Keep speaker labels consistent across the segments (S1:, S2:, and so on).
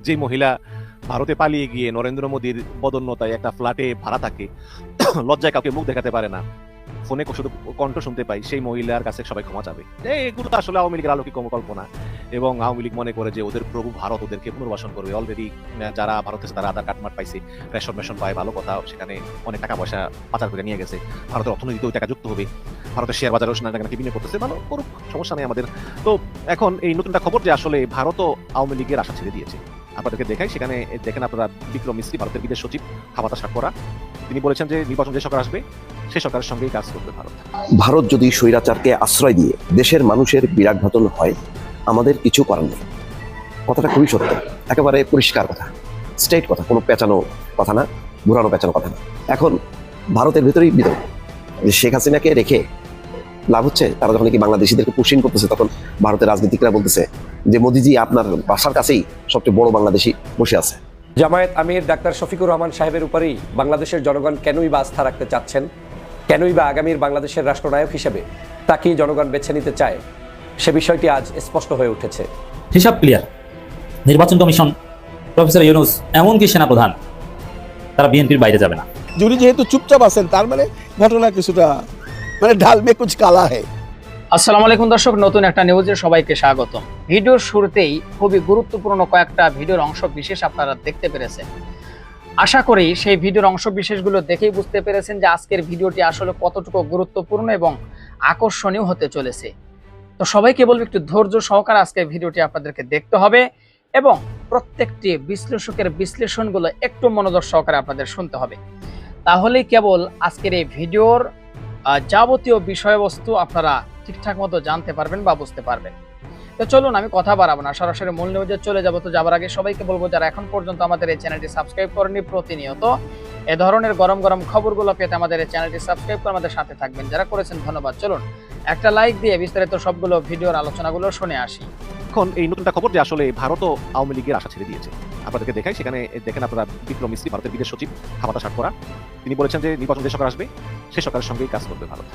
S1: যে মহিলা ভারতে পালিয়ে গিয়ে নরেন্দ্র মোদীর বদন্যতায় একটা ফ্ল্যাটে ভাড়া থাকে, লজ্জায় কাউকে মুখ দেখাতে পারে না। ফোনে শুধু কণ্ঠ শুনতে পাই, সেই মহিলার কাছে সবাই ক্ষমা চাবে। এগুলো আসলে আওয়ামী লীগের আলোকিক কল্পনা। এবং আওয়ামী লীগ মনে করে যে ওদের প্রভু ভারত ওদেরকে পুনর্বাসন করবে। অলরেডি যারা ভারত তারা আধার কার্ড পাইছে, রেশন মেশন পায়, ভালো কথা, সেখানে অনেক টাকা পয়সা পাচার করে নিয়ে গেছে। ভারতের অর্থনীতিতে ওই টাকা যুক্ত হবে। ভারতের শেয়ার বাজারেও সেখানে নাকি বিনিয়োগ করতেছে, ভালো করুক, সমস্যা নেই আমাদের। তো এখন এই নতুনটা খবর যে আসলে ভারতও আওয়ামী লীগের আশা ছেড়ে দিয়েছে। আপনাদেরকে দেখাই, সেখানে দেখেন আপনারা বিক্রম মিস্ত্রি, ভারতের বিদেশ সচিব খাবাতা সাক্ষরা তিনি বলেছেন যে নির্বাচন যে সরকার আসবে সেই সরকারের সঙ্গেই কাজ করবে ভারত।
S2: ভারত যদি স্বৈরাচারকে আশ্রয় দিয়ে দেশের মানুষের বিরাট ঘটন হয় আমাদের কিছু করার নেই। কথাটা খুবই সত্য। একেবারে পরিষ্কার কথা। স্টেট কথা কোনো পেঁচানো কথা না ঘুরানো পেঁচানো কথা না। এখন ভারতের ভেতরেই বিতর্ক যে শেখ হাসিনাকে রেখে লাভ হচ্ছে তারা যখন কি বাংলাদেশিদেরকে পুষিন করতেছে তখন ভারতের রাজনীতিকরা বলতেছে যে মোদিজি আপনার বাসার কাছেই সবচেয়ে বড় বাংলাদেশি বসে আছে।
S3: জামায়াত আমির ডাক্তার শফিকুর রহমান সাহেবের উপরেই বাংলাদেশের জনগণ কেনই বা আস্থা রাখতে চাচ্ছেন? কেনই বা আগামীর বাংলাদেশের রাষ্ট্রনায়ক হিসেবে তাকেই জনগণ বেছে নিতে চায়? সে বিষয়টি আজ স্পষ্ট হয়ে উঠেছে।
S4: হিসাব ক্লিয়ার। নির্বাচন কমিশন প্রফেসর ইউনুস এমনকি সেনাপ্রধান তারা বিএনপির বাইরে যাবে না।
S5: জুরি যেহেতু চুপচাপ আছেন তার মানে ঘটনা কিছুটা মানে ঢাল মে কুচ কালা হে।
S6: আসসালামু আলাইকুম দর্শক নতুন একটা নিউজে সবাইকে স্বাগত ভিডিওর শুরুতেই খুবই গুরুত্বপূর্ণ কয়েকটা ভিডিওর অংশ বিশেষ আপনারা দেখতে পেরেছেন। আশা করি সেই ভিডিওর অংশ বিশেষগুলো দেখেই বুঝতে পেরেছেন যে আজকের ভিডিওটি আসলে কতটুকু গুরুত্বপূর্ণ এবং আকর্ষণীয় হতে চলেছে। তো সবাইকে বলব একটু ধৈর্য সহকারে আজকের ভিডিওটি আপনাদেরকে দেখতে হবে এবং প্রত্যেকটি বিশ্লেষকের বিশ্লেষণগুলো একটু মনোযোগ সহকারে আপনাদের শুনতে হবে। তাহলেই কেবল আজকের এই ভিডিওর যাবতীয় বিষয়বস্তু আপনারা ঠিকঠাক মতো জানতে পারবেন বা বুঝতে পারবেন। তো চলুন, আমি কথা বাড়াবো না। সরাসরি মূল নিউজে চলে যাব। তো যাবার আগে সবাইকে বলব, যারা এখন পর্যন্ত আমাদের এই চ্যানেলটি সাবস্ক্রাইব করেনি প্রতিনিয়ত এ ধরনের গরম গরম খবরগুলো পেতে আমাদের এই চ্যানেলটি সাবস্ক্রাইব করে আমাদের সাথে থাকবেন। যারা করেছেন, ধন্যবাদ। চলুন, একটা লাইক দিয়ে বিস্তারিত সবগুলো ভিডিওর আলোচনাগুলো শুনে আসি।
S1: এখন এই নতুনটা খবর যে আসলে ভারতও আওয়ামী লীগের আশা ছেড়ে দিয়েছে। আপনাদেরকে দেখাই, সেখানে দেখেন আপনারা বিক্রম মিস্ত্রি, ভারতের বিদেশ সচিব খাবাতা সাক্ষরা তিনি বলেছেন যে নির্বাচন যে সরকার আসবে, সে সরকারের সঙ্গেই কাজ করবে ভারত।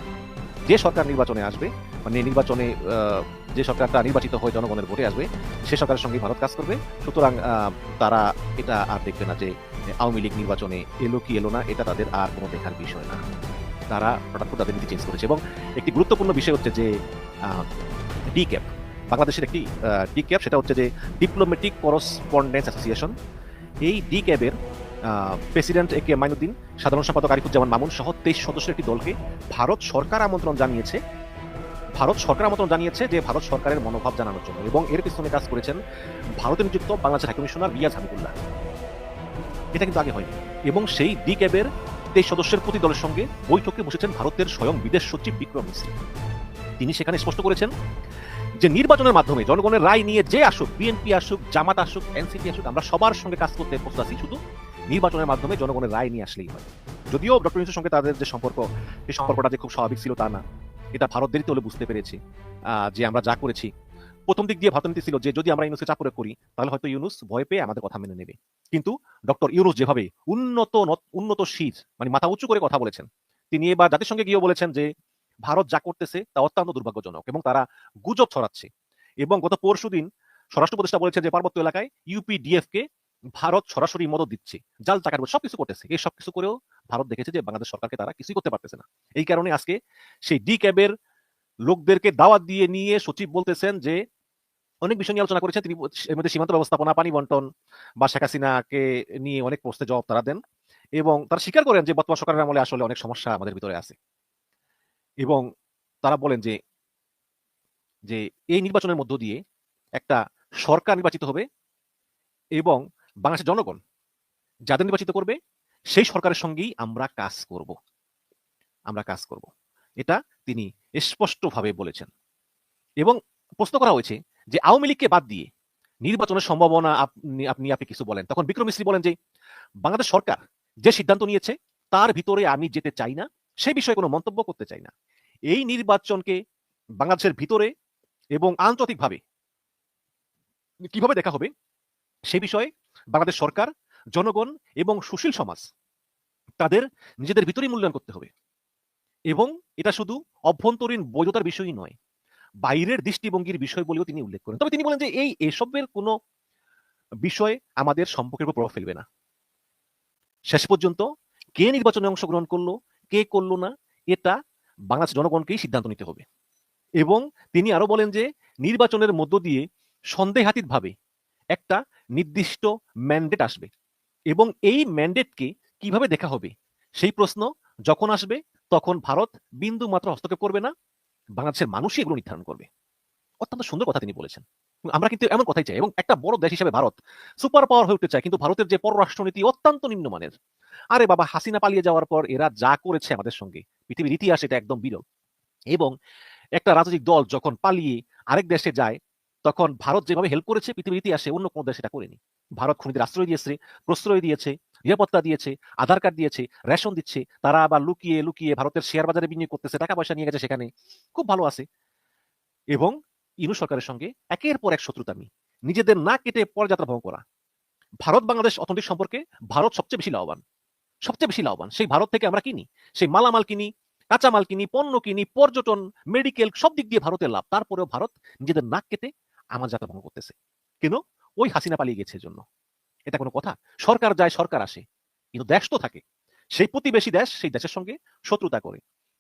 S1: যে সরকার নির্বাচনে আসবে মানে নির্বাচনে যে সরকারটা নির্বাচিত হয়ে জনগণের ভোটে আসবে, সে সরকারের সঙ্গে ভারত কাজ করবে। সুতরাং তারা এটা আর দেখবে না যে আওয়ামী লীগ নির্বাচনে এলো কি এলো না, এটা তাদের আর কোনো দেখার বিষয় না। তারা হঠাৎ করে তাদের নীতি চেঞ্জ করেছে। এবং একটি গুরুত্বপূর্ণ বিষয় হচ্ছে যে ডি ক্যাপ বাংলাদেশের একটি ডি ক্যাপ সেটা হচ্ছে যে ডিপ্লোম্যাটিক করসপন্ডেন্স অ্যাসোসিয়েশন এই ডি ক্যাবের প্রেসিডেন্ট এ কে মাইনুদ্দিন, সাধারণ সম্পাদক আরিফুজ্জামান মামুন সহ তেইশ সদস্যের একটি দলকে ভারত সরকার আমন্ত্রণ জানিয়েছে। ভারত সরকার আমন্ত্রণ জানিয়েছে যে ভারত সরকারের মনোভাব জানানোর জন্য এবং এর পিছনে কাজ করেছেন ভারতে নিযুক্ত বাংলাদেশের হাইকমিশনার রিয়াজ হাবিবুল্লাহ। এটা কিন্তু আগে হয়নি। এবং সেই ডি ক্যাবের তেইশ সদস্যের প্রতি দলের সঙ্গে বৈঠকে বসেছেন ভারতের স্বয়ং বিদেশ সচিব বিক্রম মিশ্রি। তিনি সেখানে স্পষ্ট করেছেন যে নির্বাচনের মাধ্যমে জনগণের রায় নিয়ে যে আসুক, বিএনপি আসুক, জামাত আসুক, এনসিপি আসুক, আমরা সবার সঙ্গে কাজ করতে প্রস্তুত আছি। শুধু নির্বাচনের মাধ্যমে জনগণের রায় নিয়ে আসলেই হয়। যদিও ডক্টর ইউনুসের সঙ্গে তাদের যে সম্পর্ক, সেই সম্পর্কটা যে খুব স্বাভাবিক ছিল তা না। এটা ভারত দেরিতে হলে বুঝতে পেরেছি যে আমরা যা করেছি। প্রথম দিক দিয়ে ভাবতে ছিল যে, যদি আমরা ইউনুসকে চাপ প্রয়োগ করি, তাহলে হয়তো ইউনুস ভয় পেয়ে আমাদের কথা মেনে নেবে। কিন্তু ডক্টর ইউনুস যেভাবে উন্নত উন্নত শীত মানে মাথা উঁচু করে কথা বলেছেন, তিনি এবার জাতির সঙ্গে গিয়েও বলেছেন যে, ভারত যা করতেছে তা অত্যন্ত দুর্ভাগ্যজনক এবং তারা গুজব ছড়াচ্ছে। এবং গত পরশু দিন স্বরাষ্ট্র উপদেষ্টা বলেছে যে, পার্বত্য এলাকায় ইউপিডিএফ কে ভারত সরাসরি মদত দিচ্ছে, জাল টাকার সব কিছু করতেছে। এই সব কিছু করেও ভারত দেখেছে যে বাংলাদেশ সরকারকে তারা কিছুই করতে পারতেছে না। এই কারণে আজকে সেই ডি ক্যাবের লোকদেরকে দাওয়াত দিয়ে নিয়ে সচিব বলতেছেন যে, অনেক বিষয় নিয়ে আলোচনা করেছেন, তিনি এর মধ্যে সীমান্ত ব্যবস্থাপনা পানি বন্টন বা শেখ হাসিনাকে নিয়ে অনেক প্রশ্নে জবাব তারা দেন এবং তারা স্বীকার করেন যে বর্তমান সরকারের আমলে আসলে অনেক সমস্যা আমাদের ভিতরে আছে। এবং তারা বলেন যে যে এই নির্বাচনের মধ্য দিয়ে একটা সরকার নির্বাচিত হবে এবং বাংলাদেশের জনগণ যাদের নির্বাচিত করবে, সেই সরকারের সঙ্গেই আমরা কাজ করব। আমরা কাজ করব। এটা তিনি স্পষ্টভাবে বলেছেন। এবং প্রশ্ন করা হয়েছে যে আওয়ামী লীগকে বাদ দিয়ে নির্বাচনের সম্ভাবনা আপনি আপনি আপনি কিছু বলেন। তখন বিক্রম মিস্ত্রি বলেন যে, বাংলাদেশ সরকার যে সিদ্ধান্ত নিয়েছে, তার ভিতরে আমি যেতে চাই না, সে বিষয়ে কোনো মন্তব্য করতে চাই না। এই নির্বাচনকে বাংলাদেশের ভিতরে এবং আন্তর্জাতিকভাবে কীভাবে দেখা হবে, সে বিষয়ে বাংলাদেশ সরকার, জনগণ এবং সুশীল সমাজ, তাদের নিজেদের ভিতরেই মূল্যায়ন করতে হবে। এবং এটা শুধু অভ্যন্তরীণ বৈধতার বিষয়ই নয়, বাইরের দৃষ্টিভঙ্গির বিষয় বলেও তিনি উল্লেখ করেন। তবে তিনি বলেন যে এই এসবের কোনো বিষয় আমাদের সম্পর্কের উপর প্রভাব ফেলবে না। শেষ পর্যন্ত কে নির্বাচনে অংশগ্রহণ করল, কে করল না, এটা বাংলাদেশ জনগণকেই সিদ্ধান্ত নিতে হবে। এবং তিনি আরও বলেন যে নির্বাচনের মধ্য দিয়ে সন্দেহাতীত ভাবে একটা নির্দিষ্ট ম্যান্ডেট আসবে। এবং এই ম্যান্ডেটকে কীভাবে দেখা হবে? সেই প্রশ্ন যখন আসবে, তখন ভারত বিন্দু মাত্র হস্তক্ষেপ করবে না, বাংলাদেশের মানুষই এগুলো নির্ধারণ করবে। অত্যন্ত সুন্দর কথা তিনি বলেছেন। আমরা কিন্তু এমন কথাই চাই এবং একটা বড় দেশ হিসেবে ভারত সুপার পাওয়ার হয়ে উঠতে চায়, কিন্তু ভারতের যে পররাষ্ট্রনীতি অত্যন্ত নিম্নমানের। আরে বাবা, হাসিনা পালিয়ে যাওয়ার পর এরা যা করেছে আমাদের সঙ্গে, পৃথিবীর ইতিহাস এটা একদম বিরল। এবং একটা রাজনৈতিক দল যখন পালিয়ে আরেক দেশে যায় তখন ভারত যেভাবে হেল্প করেছে, পৃথিবীর ইতিহাসে অন্য কোনো দেশ এটা করেনি। ভারত খুনিদের আশ্রয় দিয়েছে, প্রশ্রয় দিয়েছে, নিরাপত্তা দিয়েছে, আধার কার্ড দিয়েছে, রেশন দিচ্ছে, তারা আবার লুকিয়ে লুকিয়ে ভারতের শেয়ার বাজারে বিনিয়োগ করতেছে, টাকা পয়সা নিয়ে গেছে সেখানে। খুব ভালো আছে। এবং ইনু সরকারের সঙ্গে একের পর এক শত্রুতামি নিজেদের না কেটে পরযাত্রা ভ্রমণ করা। ভারত বাংলাদেশ অর্থনৈতিক সম্পর্কে ভারত সবচেয়ে বেশি লাভবান। সবচেয়ে বেশি লাভবান। সেই ভারত থেকে আমরা কিনি, সেই মালামাল কিনি, কাঁচামাল কিনি, পণ্য কিনি, পর্যটন মেডিকেল সব দিক দিয়ে ভারতের লাভ। তারপরেও ভারত নিজেদের নাক কেটে আমার যাত্রা ভঙ্গ করতেছে। কেন? ওই হাসিনা পালিয়ে গেছে জন্য এটা কোনো কথা? সরকার যায়, সরকার আসে। কিন্তু দেশ তো থাকে। সেই প্রতিবেশী দেশ, সেই দেশের সঙ্গে শত্রুতা করে।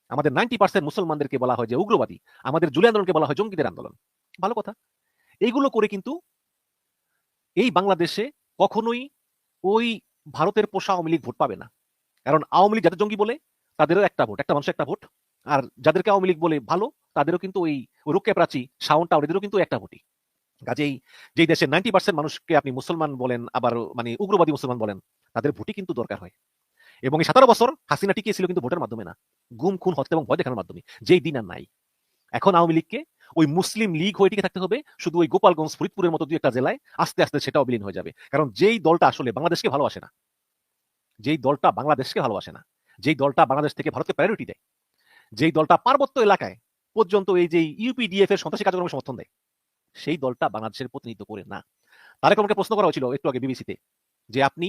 S1: আমাদের নাইনটি পার্সেন্ট মুসলমানদেরকে বলা হয় যে উগ্রবাদী। আমাদের জুলাই আন্দোলনকে বলা হয় জঙ্গিদের আন্দোলন। ভালো কথা। এইগুলো করে কিন্তু এই বাংলাদেশে কখনোই ওই ভারতের পোষা আওয়ামী লীগ ভোট পাবে না। কারণ আওয়ামী লীগ যাদের জঙ্গি বলে, তাদেরও একটা ভোট। একটা মানুষের একটা ভোট। আর যাদেরকে আওয়ামী লীগ বলে ভালো, তাদেরও কিন্তু ওই রুকে প্রাচী, শাওন এদেরও কিন্তু একটা ভোটই। কাজেই যেই দেশের নাইনটি পার্সেন্ট মানুষকে আপনি মুসলমান বলেন, আবার মানে উগ্রবাদী মুসলমান বলেন, তাদের ভোটই কিন্তু দরকার হয়। এবং এই সতেরো বছর হাসিনা টিকিয়েছিল কিন্তু ভোটের মাধ্যমে না। গুম, খুন, হত্যা এবং ভয় দেখানোর মাধ্যমে। যেই দিন আর নাই। এখন আওয়ামী লীগকে ওই মুসলিম লীগ হয়ে টিকে থাকতে হবে, শুধু ওই গোপালগঞ্জ, ফরিদপুরের মতো দুই একটা জেলায় আস্তে আস্তে সেটাও বিলীন হয়ে যাবে। কারণ যেই দলটা আসলে বাংলাদেশকে ভালোবাসে না, যেই দলটা বাংলাদেশকে ভালোবাসে না, যেই দলটা বাংলাদেশ থেকে ভারতকে প্রায়োরিটি দেয়, যেই দলটা পার্বত্য এলাকায় পর্যন্ত এই যে ইউপিডিএফ এর সন্ত্রাসী কার্যক্রমে সমর্থন দেয় সেই দলটা বাংলাদেশের প্রতিনিধিত্ব করে না। তারেক রহমানকে প্রশ্ন করা হয়েছিল একটু আগে বিবিসিতে যে, আপনি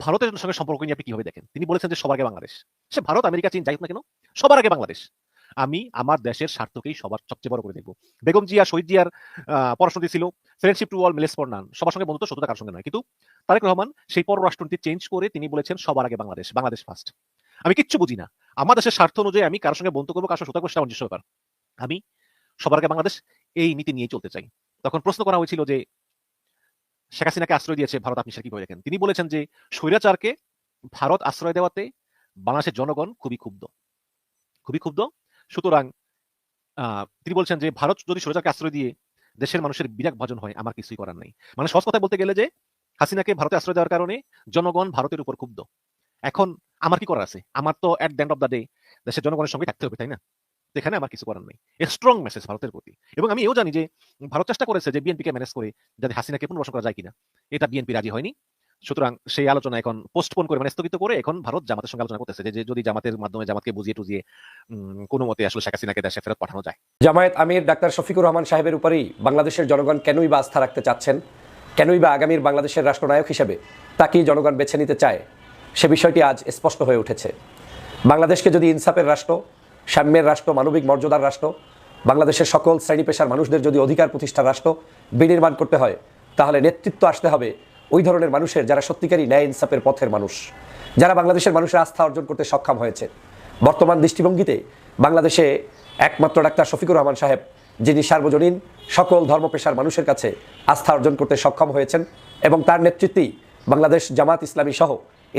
S1: ভারতের সঙ্গে সম্পর্ক নিয়ে আপনি কীভাবে দেখেন? তিনি বলেছেন যে, সবার আগে বাংলাদেশ। সে ভারত, আমেরিকা, চীন, যাই না কেন, সবার আগে বাংলাদেশ। আমি আমার দেশের স্বার্থকেই সবার সবচেয়ে বড় করে দেখব। বেগম জিয়া, শহীদ জিয়ার পররাষ্ট্রনীতি ছিল। Friendship to all malice for none. সবার সঙ্গে বন্ধুত্ব শত্রুতা কার সঙ্গে নয়। কিন্তু তারেক রহমান সেই পররাষ্ট্রনীতি চেঞ্জ করে তিনি বলেছেন, সবার আগে বাংলাদেশ বাংলাদেশ ফার্স্ট আমি কিচ্ছু বুঝি না। আমার দেশের স্বার্থ অনুযায়ী আমি কার সঙ্গে বন্ধু করব কার সঙ্গে শত্রুতা করব সেটা ব্যাপার আমি সবার আগে বাংলাদেশ। এই নীতি নিয়ে চলতে চাই। তখন প্রশ্ন করা হয়েছিল যে, শেখ হাসিনাকে আশ্রয় দিয়েছে ভারত, আপনি সেটা কীভাবে দেখেন? তিনি বলেছেন যে, স্বৈরাচারকে ভারত আশ্রয় দেওয়াতে বাংলাদেশের জনগণ খুবই ক্ষুব্ধ। খুবই ক্ষুব্ধ। সুতরাং তিনি বলছেন যে, ভারত যদি স্বৈরাচারকে আশ্রয় দিয়ে দেশের মানুষের বিরাট ভাজন হয়, আমার কিছুই করার নেই। মানে সহজ কথা বলতে গেলে যে, হাসিনাকে ভারতে আশ্রয় দেওয়ার কারণে জনগণ ভারতের উপর ক্ষুব্ধ। এখন আমার কি করার আছে? আমার তো at the end of the day দেশের জনগণের সঙ্গে থাকতে হবে, তাই না? তো এখানে আমার কিছু করার নেই। স্ট্রং মেসেজ ভারতের প্রতি। এবং আমি এও জানি যে ভারত চেষ্টা করেছে যে বিএনপিকে ম্যানেজ করে যাতে হাসিনাকে পুনর্বাসন করা যায় কিনা। এটা বিএনপি রাজি হয়নি। সুতরাং সেই আলোচনা এখন পোস্টপোন করে মানে স্থগিত করে এখন ভারত জামাতের সঙ্গে আলোচনা করতেছে যে যদি জামাতের মাধ্যমে জামাতকে বুঝিয়ে টুজিয়ে কোনো মতে আসলে শেখ হাসিনাকে দেশে ফেরত পাঠানো যায়।
S3: জামায়াত আমির ডাক্তার শফিকুর রহমান সাহেবের উপরেই বাংলাদেশের জনগণ কেনই বা আস্থা রাখতে চাচ্ছেন? কেনই বা আগামীর বাংলাদেশের রাষ্ট্রনায়ক হিসেবে তাকেই জনগণ বেছে নিতে চায়? সে বিষয়টি আজ স্পষ্ট হয়ে উঠেছে। বাংলাদেশকে যদি ইনসাফের রাষ্ট্র সাম্যের রাষ্ট্র, মানবিক মর্যাদার রাষ্ট্র, বাংলাদেশের সকল শ্রেণি পেশার মানুষদের যদি অধিকার প্রতিষ্ঠার রাষ্ট্র বিনির্মাণ করতে হয়, তাহলে নেতৃত্ব আসতে হবে ওই ধরনের মানুষের যারা সত্যিকারই ন্যায় ইনসাফের পথের মানুষ, যারা বাংলাদেশের মানুষের আস্থা অর্জন করতে সক্ষম হয়েছে। বর্তমান দৃষ্টিভঙ্গিতে বাংলাদেশে একমাত্র ডাক্তার শফিকুর রহমান সাহেব, যিনি সার্বজনীন সকল ধর্মপেশার মানুষের কাছে আস্থা অর্জন করতে সক্ষম হয়েছেন এবং তার নেতৃত্বেই বাংলাদেশ জামাত ইসলামী সহ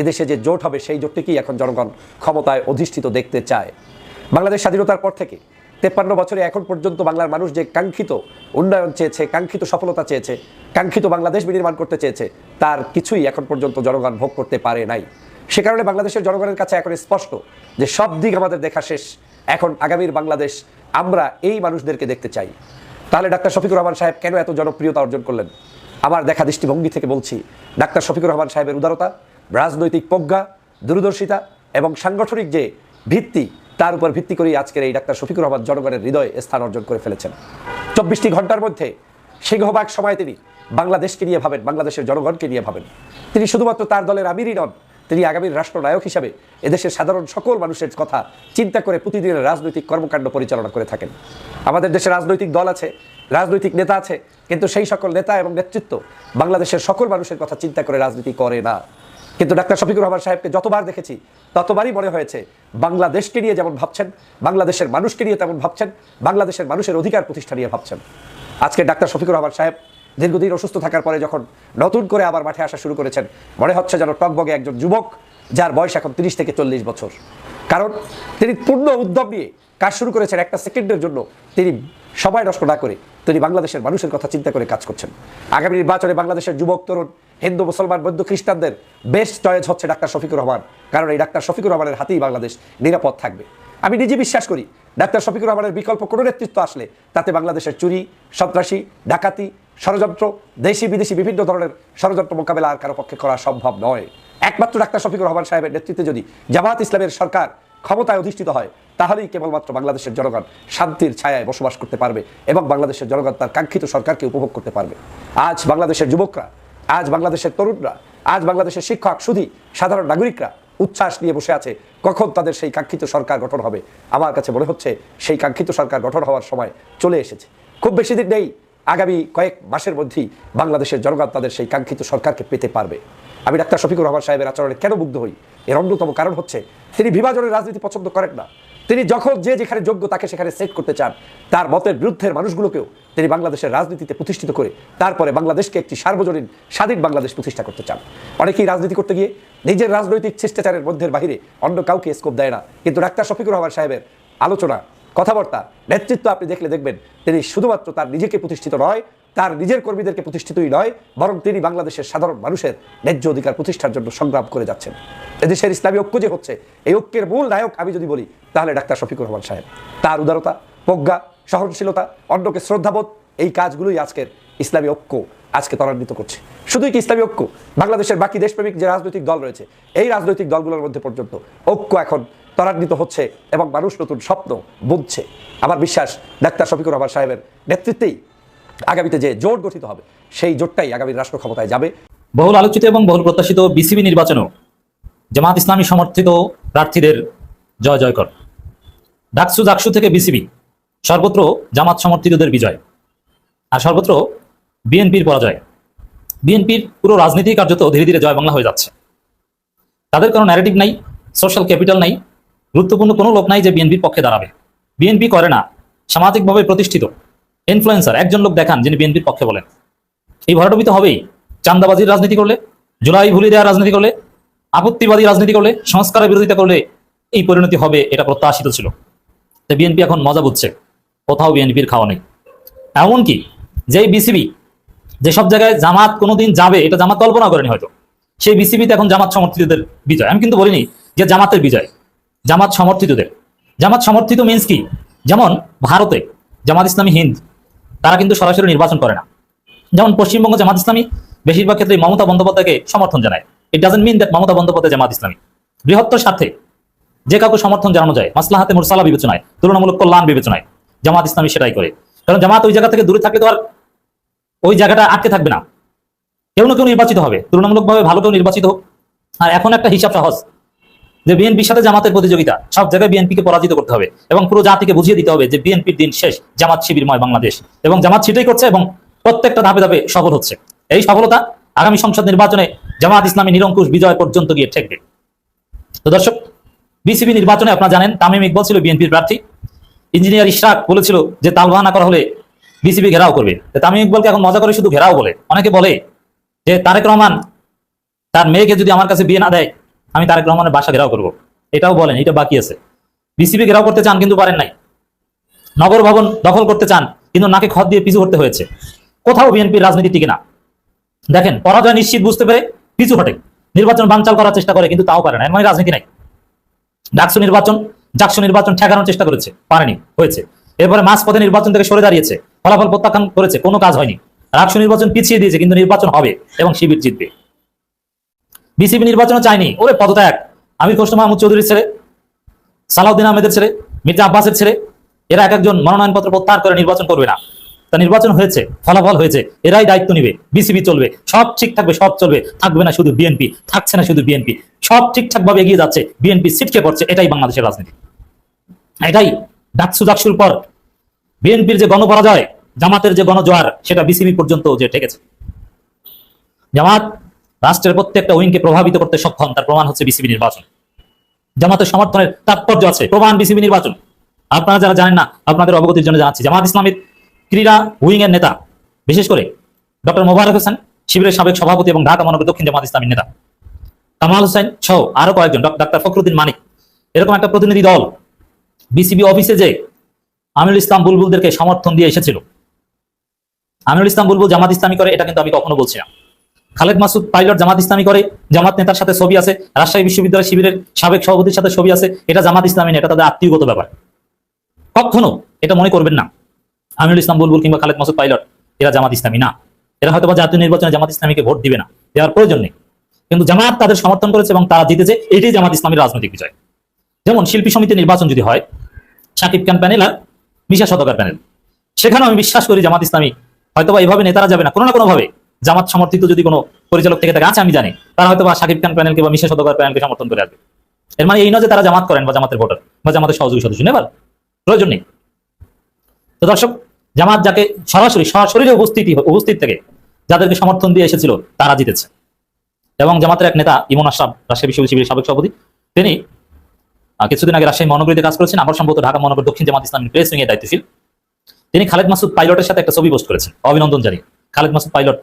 S3: এদেশে যে জোট হবে, সেই জোটটিকেই এখন জনগণ ক্ষমতায় অধিষ্ঠিত দেখতে চায়। বাংলাদেশ স্বাধীনতার পর থেকে তেপ্পান্ন বছরে এখন পর্যন্ত বাংলার মানুষ যে কাঙ্ক্ষিত উন্নয়ন চেয়েছে, কাঙ্ক্ষিত সফলতা চেয়েছে, কাঙ্ক্ষিত বাংলাদেশ বিনির্মাণ করতে চেয়েছে, তার কিছুই এখন পর্যন্ত জনগণ ভোগ করতে পারে নাই। সে কারণে বাংলাদেশের জনগণের কাছে এখন স্পষ্ট যে সব দিক আমাদের দেখা শেষ। এখন আগামীর বাংলাদেশ আমরা এই মানুষদেরকে দেখতে চাই। তাহলে ডাক্তার শফিকুর রহমান সাহেব কেন এত জনপ্রিয়তা অর্জন করলেন? আমার দেখা দৃষ্টিভঙ্গি থেকে বলছি, ডাক্তার শফিকুর রহমান সাহেবের উদারতা, রাজনৈতিক প্রজ্ঞা, দূরদর্শিতা এবং সাংগঠনিক যে ভিত্তি তার উপর ভিত্তি করেই আজকের এই ডাক্তার শফিকুর রহমান জনগণের হৃদয়ে স্থান অর্জন করে ফেলেছেন। চব্বিশটি ঘণ্টার মধ্যে সিংহভাগ সময় তিনি বাংলাদেশকে নিয়ে ভাবেন, বাংলাদেশের জনগণকে নিয়ে ভাবেন। তিনি শুধুমাত্র তার দলের আমিরই নন, তিনি আগামীর রাষ্ট্রনায়ক হিসাবে এদেশের সাধারণ সকল মানুষের কথা চিন্তা করে প্রতিদিনের রাজনৈতিক কর্মকাণ্ড পরিচালনা করে থাকেন। আমাদের দেশে রাজনৈতিক দল আছে, রাজনৈতিক নেতা আছে, কিন্তু সেই সকল নেতা এবং নেতৃত্ব বাংলাদেশের সকল মানুষের কথা চিন্তা করে রাজনীতি করে না। কিন্তু ডাক্তার শফিকুর রহমান সাহেবকে যতবার দেখেছি, ততবারই মনে হয়েছে বাংলাদেশকে নিয়ে যেমন ভাবছেন, বাংলাদেশের মানুষকে নিয়ে তেমন ভাবছেন, বাংলাদেশের মানুষের অধিকার প্রতিষ্ঠা নিয়ে ভাবছেন। আজকে ডাক্তার শফিকুর রহমান সাহেব দীর্ঘদিন অসুস্থ থাকার পরে যখন নতুন করে আবার মাঠে আসা শুরু করেছেন, মনে হচ্ছে যেন টকবগে একজন যুবক, যার বয়স এখন তিরিশ থেকে চল্লিশ বছর। কারণ তিনি পূর্ণ উদ্যম নিয়ে কাজ শুরু করেছেন একটা সেকেন্ডের জন্য। তিনি সময় নষ্ট না করে তিনি বাংলাদেশের মানুষের কথা চিন্তা করে কাজ করছেন। আগামী নির্বাচনে বাংলাদেশের যুবক, তরুণ, হিন্দু, মুসলমান, বৌদ্ধ খ্রিস্টানদের বেস্ট চয়েস হচ্ছে ডাক্তার শফিকুর রহমান। কারণ এই ডাক্তার শফিকুর রহমানের হাতেই বাংলাদেশ নিরাপদ থাকবে। আমি নিজে বিশ্বাস করি, ডাক্তার শফিকুর রহমানের বিকল্প কোনো নেতৃত্ব আসলে তাতে বাংলাদেশের চুরি, সন্ত্রাসী, ডাকাতি, ষড়যন্ত্র, দেশি, বিদেশি বিভিন্ন ধরনের ষড়যন্ত্র মোকাবেলা আর কারও পক্ষে করা সম্ভব নয়। একমাত্র ডাক্তার শফিকুর রহমান সাহেবের নেতৃত্বে যদি জামাত ইসলামের সরকার ক্ষমতায় অধিষ্ঠিত হয়, তাহলেই কেবলমাত্র বাংলাদেশের জনগণ শান্তির ছায়ায় বসবাস করতে পারবে এবং বাংলাদেশের জনগণ তার কাঙ্ক্ষিত সরকারকে উপভোগ করতে পারবে। আজ বাংলাদেশের যুবকরা, আজ বাংলাদেশের তরুণরা, আজ বাংলাদেশের শিক্ষক শুধু সাধারণ নাগরিকরা উচ্ছ্বাস নিয়ে বসে আছে, কখন তাদের সেই কাঙ্ক্ষিত সরকার গঠন হবে? আমার কাছে মনে হচ্ছে সেই কাঙ্ক্ষিত সরকার গঠন হওয়ার সময় চলে এসেছে। খুব বেশি দিন নেই আগামী কয়েক মাসের মধ্যেই বাংলাদেশের জনগণ তাদের সেই কাঙ্ক্ষিত সরকারকে পেতে পারবে। আমি ডাক্তার শফিকুর রহমান সাহেবের আচরণে কেন মুগ্ধ হই? এর অন্যতম কারণ হচ্ছে, তিনি বিভাজনের রাজনীতি পছন্দ করেন না। তিনি যখন যে যেখানে যোগ্য তাকে সেখানে সেট করতে চান, তার মতের বিরুদ্ধের মানুষগুলোকেও তিনি বাংলাদেশের রাজনীতিতে প্রতিষ্ঠিত করে, তারপরে বাংলাদেশকে একটি সার্বজনীন, স্বাধীন বাংলাদেশ প্রতিষ্ঠা করতে চান। অনেকেই রাজনীতি করতে গিয়ে নিজের রাজনৈতিক শিষ্টাচারের মধ্যের বাহিরে অন্য কাউকে স্কোপ দেয় না। কিন্তু ডাক্তার শফিকুর রহমান সাহেবের আলোচনা কথাবার্তা, নেতৃত্ব আপনি দেখলে দেখবেন, তিনি শুধুমাত্র তার নিজেকে প্রতিষ্ঠিত নয়, তার নিজের কর্মীদেরকে প্রতিষ্ঠিতই নয়, বরং তিনি বাংলাদেশের সাধারণ মানুষের ন্যায্য অধিকার প্রতিষ্ঠার জন্য সংগ্রাম করে যাচ্ছেন। এদেশের ইসলামী ঐক্য যে হচ্ছে, এই ঐক্যের মূল নায়ক আমি যদি বলি, তাহলে ডাক্তার শফিকুর রহমান সাহেব। তার উদারতা, প্রজ্ঞা, সহনশীলতা, অন্যকে শ্রদ্ধাবোধ, এই কাজগুলোই আজকের ইসলামী ঐক্য আজকে ত্বরান্বিত করছে। শুধুই কি ইসলামী ঐক্য? বাংলাদেশের বাকি দেশপ্রেমিক যে রাজনৈতিক দল রয়েছে, এই রাজনৈতিক দলগুলোর মধ্যে পর্যন্ত ঐক্য এখন ত্বরান্বিত হচ্ছে এবং মানুষ নতুন স্বপ্ন বুঝছে আমার বিশ্বাস ডাক্তার শফিকুর রহমান সাহেবের নেতৃত্বেই আগামীতে যে জোট গঠিত হবে, সেই জোটটাই আগামী রাষ্ট্র ক্ষমতায় যাবে।
S4: বহুল আলোচিত এবং বহুল প্রত্যাশিত বিসিবি নির্বাচনেও জামাত ইসলামী সমর্থিত প্রার্থীদের জয় জয়কর। ডাকসু জাকসু থেকে বিসিবি, সর্বত্র জামাত সমর্থিতদের বিজয় আর সর্বত্র বিএনপির পরাজয়। বিএনপির পুরো রাজনীতি কার্যত ধীরে ধীরে জয় বাংলা হয়ে যাচ্ছে। তাদের কোনো ন্যারেটিভ নাই সোশ্যাল ক্যাপিটাল নাই গুরুত্বপূর্ণ কোনো লোক নাই যে বিএনপির পক্ষে দাঁড়াবে। বিএনপি করে না, সামাজিকভাবে প্রতিষ্ঠিত। ইনফ্লুয়েন্সার একজন লোক দেখান যিনি বিএনপির পক্ষে বলেন। এই ভরাডুবি তো হবেই। চান্দাবাজির রাজনীতি করলে, জুলাই ভুলি দেওয়ার রাজনীতি করলে, আপত্তিবাদী রাজনীতি করলে, সংস্কারের বিরোধিতা করলে এই পরিণতি হবে এটা প্রত্যাশিত ছিল। তো বিএনপি এখন মজা বুঝছে। কোথাও বিএনপির খাওয়া নেই। এমনকি যে বিসিবি যেসব জায়গায় জামাত কোনোদিন যাবে, এটা জামাত কল্পনা করেনি হয়তো। সেই বিসিবিতে এখন জামাত সমর্থিতদের বিজয়। আমি কিন্তু বলিনি যে জামাতের বিজয়। জামাত সমর্থিতদের। জামাত সমর্থিত মিন্স কি? যেমন ভারতে জামাত ইসলামী হিন্দ, তারা কিন্তু সরাসরি নির্বাচন করে না। যেমন পশ্চিমবঙ্গ জামাত ইসলামী, বেশিরভাগ ক্ষেত্রে মমতা বন্দ্যোপাধ্যায়কে সমর্থন জানায়। It doesn't mean that Mamata Bandyopadhyay Jamaat Islami. বৃহত্তর স্বার্থে যে কাউকে সমর্থন জানানো যায়, মাসলাহাতে মুরসালা বিবেচনায়, তুলনামূলক কল্যাণ বিবেচনায়, জামাত ইসলামী সেটাই করে। কারণ জামাত ওই জায়গা থেকে দূরে থাকলে তো আর ওই জায়গাটা আটকে থাকবে না। কেউ না কেউ নির্বাচিত হবে। তুলনামূলকভাবে ভালো কেউ নির্বাচিত হোক। আর এখন একটা হিসাব সহজ। যে বিএনপির সাথে জামাতের প্রতিযোগিতা, সব জায়গায় বিএনপিকে পরাজিত করতে হবে এবং পুরো জাতিকে বুঝিয়ে দিতে হবে যে বিএনপির দিন শেষ, জামাত শিবিরময় বাংলাদেশ। এবং জামাত সেটাই করছে এবং প্রত্যেকটা ধাপে ধাপে সফল হচ্ছে। এই সফলতা আগামী সংসদ নির্বাচনে জামাত ইসলামী নিরঙ্কুশ বিজয় পর্যন্ত গিয়ে ঠেকবে। তো দর্শক বিসিবি নির্বাচনে আপনারা জানেন, তামিম ইকবল ছিল বিএনপির প্রার্থী। ইঞ্জিনিয়ার ইশরাক বলেছিল যে তালবা না করা হলে বিসিবি ঘেরাও করবে। তামিম ইকবলকে এখন মজা করে শুধু ঘেরাও বলে। অনেকে বলে যে তারেক রহমান তার মেয়েকে যদি আমার কাছে বিয়ে না দেয় আমি তারেক রহমানের বাসা ঘেরাও করব। এটাও বলেন, এটা বাকি আছে। বিসিবি ঘেরাও করতে চান কিন্তু পারেন নাই। নগর ভবন দখল করতে চান কিন্তু নাকে খত দিয়ে পিছু হতে হয়েছে। কোথাও বিএনপির রাজনীতি টিকে না। দেখেন, পরাজয় নিশ্চিত বুঝতে পেরে পিছু হটে। নির্বাচন বানচাল করার চেষ্টা করে কিন্তু তাও পারে না। মানে রাজনীতি নাই। ডাকসু নির্বাচন, জাকসু নির্বাচন ঠেকানোর চেষ্টা করেছে। পারেনি, হয়েছে। এরপরে মাঝ পথে নির্বাচন থেকে সরে দাঁড়িয়েছে। ফলাফল প্রত্যাখ্যান করেছে, কোনো কাজ হয়নি। রাকসু নির্বাচন পিছিয়ে দিয়েছে কিন্তু নির্বাচন হবে এবং শিবির জিতবে। বিসিবি নির্বাচনও চায়নি। ওরে পদত্যাগ। আমির কৃষ্ণ মাহমুদ চৌধুরীর ছেলে, সালাউদ্দিন আহমেদের ছেলে, মির্জা আব্বাসের ছেলে, এরা এক একজন মনোনয়নপত্র প্রত্যাহার করে নির্বাচন করবে না। তা নির্বাচন হয়েছে, ফলাফল হয়েছে, এরাই দায়িত্ব নিবে। বিসিবি চলবে, সব ঠিক থাকবে, সব চলবে। থাকবে না শুধু বিএনপি, থাকছে না শুধু বিএনপি। সব ঠিকঠাক ভাবে এগিয়ে যাচ্ছে, বিএনপি সিটকে পড়ছে, এটাই বাংলাদেশের রাজনীতি। এটাই ডাকসু ডাকসুর পর। বিএনপির যে গণপরাজয়, জামাতের যে গণজোয়ার, সেটা বিসিবি পর্যন্ত যে ঠেকেছে। জামাত রাষ্ট্রের প্রত্যেকটা উইংকে প্রভাবিত করতে সক্ষম, তার প্রমাণ হচ্ছে বিসিবি নির্বাচন। জামাতের সমর্থনের তাৎপর্য আছে, প্রমাণ বিসিবি নির্বাচন। আপনারা যারা জানেন না, আপনাদের অবগতির জন্য জানাচ্ছি, জামাত ইসলামের ক্রীড়া উইং এর নেতা, বিশেষ করে ডক্টর মোবারক হোসেন, শিবিরের সাবেক সভাপতি এবং ঢাকা মহানগর দক্ষিণ জামাত ইসলামীর নেতা। কামাল হোসেন সহ আরও কয়েকজন ডাক্তার ফখরুদ্দিন মানিক। এরকম একটা প্রতিনিধি দল বিসিবি অফিসে যে আমিরুল ইসলাম বুলবুলদেরকে সমর্থন দিয়ে এসেছিল। আমিরুল ইসলাম বুলবুল জামাত ইসলামী করে, এটা কিন্তু আমি কখনো বলছি না। খালেদ মাসুদ পাইলট জামাত ইসলামী করে, জামাত নেতার সাথে ছবি আছে, রাজশাহী বিশ্ববিদ্যালয় শিবিরের সাবেক সভাপতির সাথে ছবি আছে, এটা জামাত ইসলামী এটা তাদের আত্মীয়গত ব্যাপার। কখনো এটা মনে করবেন না। আমিরুল ইসলাম বুলবুল কিংবা খালেদ মাসুদ পাইলট, এরা জামাত ইসলামী না। এরা হয়তো জাতীয় নির্বাচনে জামাত ইসলামীকে ভোট দিবে না, দেওয়ার প্রয়োজন নেই। কিন্তু জামাত তাদের সমর্থন করেছে এবং তারা জিতেছে, এটাই জামাত ইসলামীর রাজনৈতিক বিজয়। যেমন শিল্পী সমিতির নির্বাচন যদি হয়, সাকিব খান প্যানেল আর মিশা সদকার প্যানেল। সেখানেও আমি বিশ্বাস করি জামাত ইসলামী হয়তো বা এইভাবে নেতারা যাবে না, কোনো না কোনো ভাবে জামাত সমর্থিত যদি কোনো পরিচালক থেকে থাকে আছে, আমি জানি। তারা হয়তো বা সাকিব খান প্যানেলকে বা মিশা সদকার প্যানেলকে সমর্থন করে আসবে। এর মানে এই নয় যে তারা জামাত করেন বা জামাতের ভোটার বা জামাতের সহযোগী সদস্য নেবার প্রয়োজন নেই। তো দর্শক, জামাত যাকে সরাসরি সরাসরি উপস্থিতি, উপস্থিত থেকে যাদেরকে সমর্থন দিয়ে এসেছিল, তারা জিতেছে। এবং জামাতের এক নেতা ইমন আশরাফ, রাজশাহী বিশ্ববিদ্যালয় সাবেক সভাপতি, তিনি কিছুদিন আগে রাজশাহী মহানগরীতে কাজ করেছেন। আবার সম্ভবত ঢাকা মহানগর দক্ষিণ জামাত ইসলামী প্রেস উইং দায়িত্বশীল। তিনি খালেদ মাসুদ পাইলটের সাথে একটা ছবি পোস্ট করেছেন। অভিনন্দন জানিয়ে। খালেদ মাসুদ পাইলট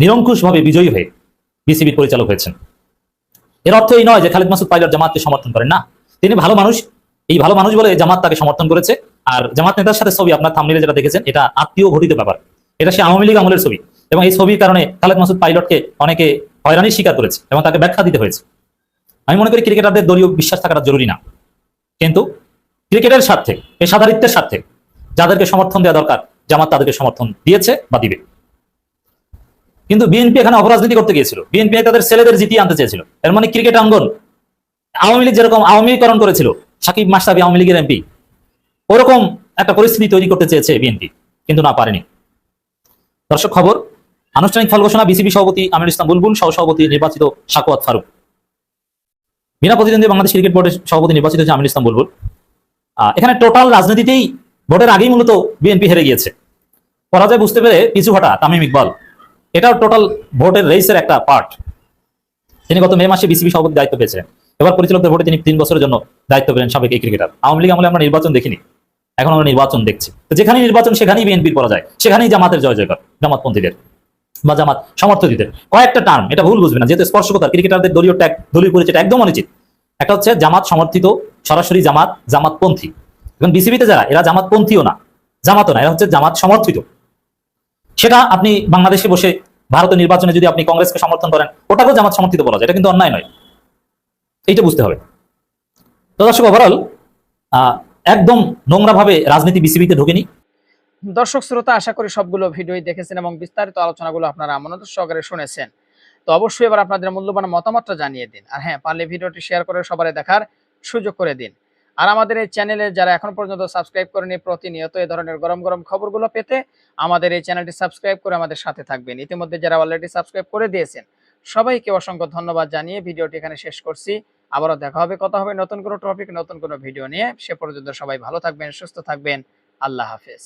S4: নিরঙ্কুশভাবে বিজয়ী হয়ে বিসিবির পরিচালক হয়েছেন। এর অর্থ এই নয় যে খালেদ মাসুদ পাইলট জামাতকে সমর্থন করেন না। তিনি ভালো মানুষ। এই ভালো মানুষ বলে জামাত তাকে সমর্থন করেছে। আর জামাত নেতার সাথে ছবি, আপনার থামনিলে যেটা দেখেছেন, এটা আত্মীয় ঘটিত ব্যাপার। এটা সে আওয়ামী লীগ আমলের ছবি। এবং এই ছবির কারণে খালেদ মাসুদ পাইলটকে অনেকে হয়রানির স্বীকার করেছে এবং তাকে ব্যাখ্যা দিতে হয়েছে। আমি মনে করি ক্রিকেটারদের দলীয় বিশ্বাস থাকাটা জরুরি না। কিন্তু ক্রিকেটের স্বার্থে, পেশাদারিত্বের স্বার্থে যাদেরকে সমর্থন দেওয়া দরকার, জামাত তাদেরকে সমর্থন দিয়েছে বা দিবে। কিন্তু বিএনপি এখানে অপরাজনীতি করতে গিয়েছিল। বিএনপি তাদের ছেলেদের জিতিয়ে আনতে চেয়েছিল। এর মানে ক্রিকেট অঙ্গন আওয়ামী লীগ যেরকম আওয়ামীকরণ করেছিল, সাকিব মাস্তাবি আওয়ামী লীগের এমপি ওরকম একটা পরিস্থিতি তৈরি করতে চেয়েছে বিএনপি কিন্তু না পারেনি। দর্শক খবর, আনুষ্ঠানিক ফল ঘোষণা বিসিবি সভাপতি আমির ইসলাম বুলবুল সহ সভাপতি নির্বাচিত সাকুয়াত ফারুক। বিনা প্রতিদ্বন্দ্বী বাংলাদেশ ক্রিকেট বোর্ডের সভাপতি নির্বাচিত হয়েছে আমির ইসলাম বুলবুল। এখানে টোটাল রাজনীতিতেই ভোটের আগেই মূলত বিএনপি হেরে গিয়েছে। পরাজয় বুঝতে পেরে পিছু হটা তামিম ইকবাল। এটাও টোটাল ভোটের রেসের একটা পার্ট তিনি গত মে মাসে বিসিবি সভাপতি দায়িত্ব পেয়েছিলেন। এবার পরিচালকদের ভোটে তিনি তিন বছরের জন্য দায়িত্ব পেলেন সাবেক এই ক্রিকেটার আওয়ামী লীগ আমলে আমরা নির্বাচন দেখিনি। এখন আমরা নির্বাচন দেখছি। তো যেখানেই নির্বাচন, সেখানেই বিএনপির পরাজয়। সেখানেই জামাতের জয় জয়কার জামাতপন্থীদের বা জামাত সমর্থকদের। কয়েকটা টার্ম এটা ভুল বুঝবে না, যেহেতু স্পর্শকতা ক্রিকেটারদের দলীয় ট্যাগ দলীয় পরিচয় একদম অনুচিত। একটা হচ্ছে জামাত সমর্থিত, সরাসরি জামাত, জামাতপন্থী। এবং বিসিবিতে যারা, এরা জামাতপন্থীও না, জামাতও না, এরা হচ্ছে জামাত সমর্থিত। সেটা আপনি বাংলাদেশে বসে ভারতের নির্বাচনে যদি আপনি কংগ্রেসকে সমর্থন করেন ওটাকেও জামাত সমর্থিত বলা যায়, এটা কিন্তু অন্যায় নয়। এইটা বুঝতে হবে। তো দর্শক ওভারঅল একদম নোংরাভাবে রাজনীতি বিসিবিতে ঢোকেনি।
S6: দর্শক, শ্রোতা, আশা করি সবগুলো ভিডিওই দেখেছেন এবং বিস্তারিত আলোচনাগুলো আপনারা মনোযোগ সহকারে শুনেছেন। তো অবশ্যই এবার আপনাদের মূল্যবান মতামতটা জানিয়ে দিন। আর হ্যাঁ পারলে ভিডিওটি শেয়ার করে সবাই দেখার সুযোগ করে দিন। আর আমাদের এই চ্যানেলে যারা এখন পর্যন্ত সাবস্ক্রাইব করেনি, প্রতিনিয়ত এই ধরনের গরম গরম খবরগুলো পেতে আমাদের এই চ্যানেলটি সাবস্ক্রাইব করে আমাদের সাথে থাকবেন। ইতিমধ্যে যারা অলরেডি সাবস্ক্রাইব করে দিয়েছেন, সবাইকে অসংখ্য ধন্যবাদ জানিয়ে ভিডিওটি এখানে শেষ করছি। আবারও দেখা হবে, কথা হবে নতুন কোনো টপিক নতুন কোনো ভিডিও নিয়ে। সে পর্যন্ত সবাই ভালো থাকবেন, সুস্থ থাকবেন। আল্লাহ হাফেজ।